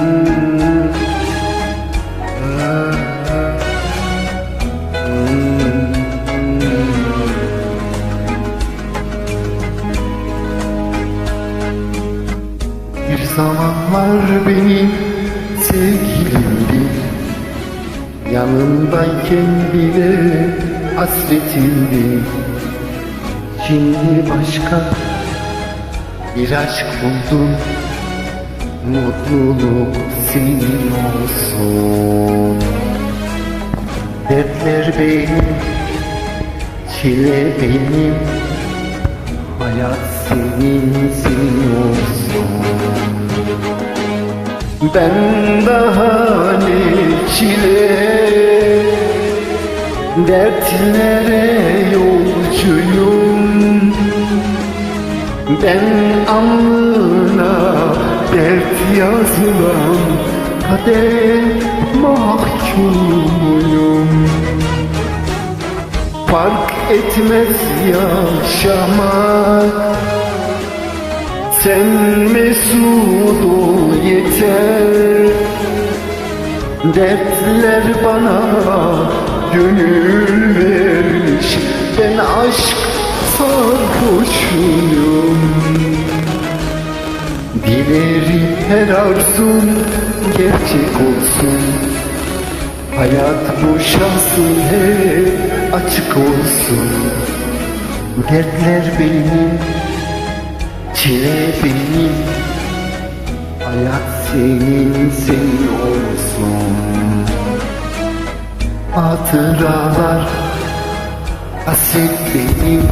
Bir zamanlar benim sevgilimdi Yanındayken bile hasretimdi Şimdi başka bir aşk buldum. Mutluluk senin olsun. Dertler benim, çile benim Hayat senin, senin olsun. Ben daha ne çile Dertlere yolcuyum. Ben alnına dert yazılan Kader mahkumuyum. Fark etmez yaşamak Sen mesut ol yeter. Dertler bana gönül vermiş Dilerim her arzun gerçek olsun. Hayat bu şansın hep açık olsun. Dertler benim, çile benim. Hayat senin, senin olsun. Hatıralar, hasret benim.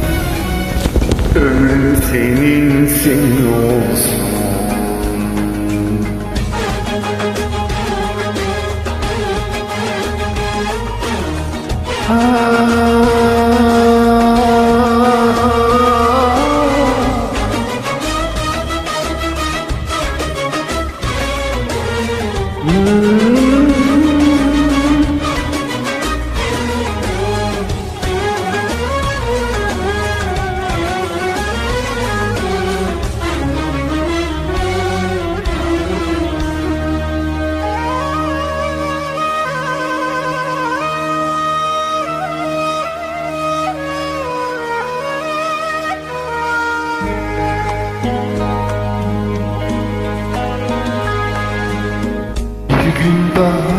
Ömrüm senin, senin olsun Ah.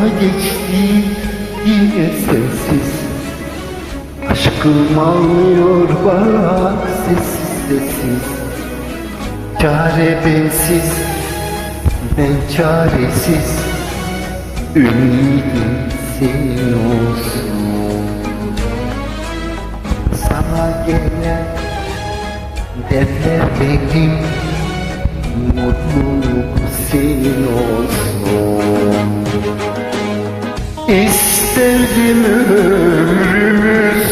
Geçti yine sensiz Aşkım ağlıyor bak sessiz sessiz. Çare bensiz ben çaresiz. Ümidim senin olsun. Sana gelen dertler benim Mutluluk senin olsun İsterdim ömrümüz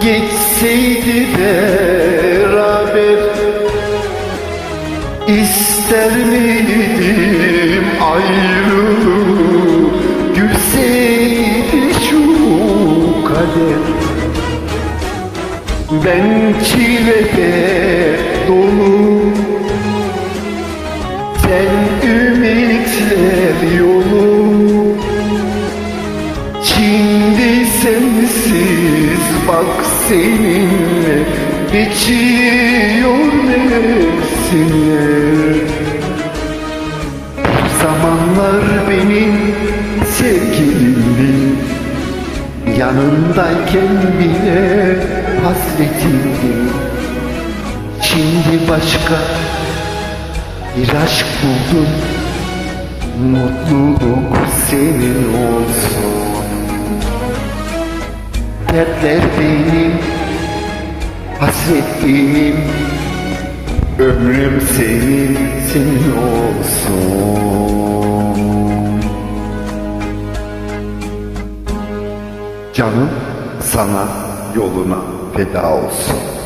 Geçseydi beraber İster miydim ayrılığı Gülseydi şu kader? Ben çilede dolu Sen ümitler bak seninle Geçiyor mevsimler zamanlar benim sevgilimdi. Yanındayken bile hasretimdi. Şimdi başka bir aşk buldum. Mutluluk senin olsun Dertler benim, Ömrüm senin, senin olsun Canım sana yoluna feda olsun.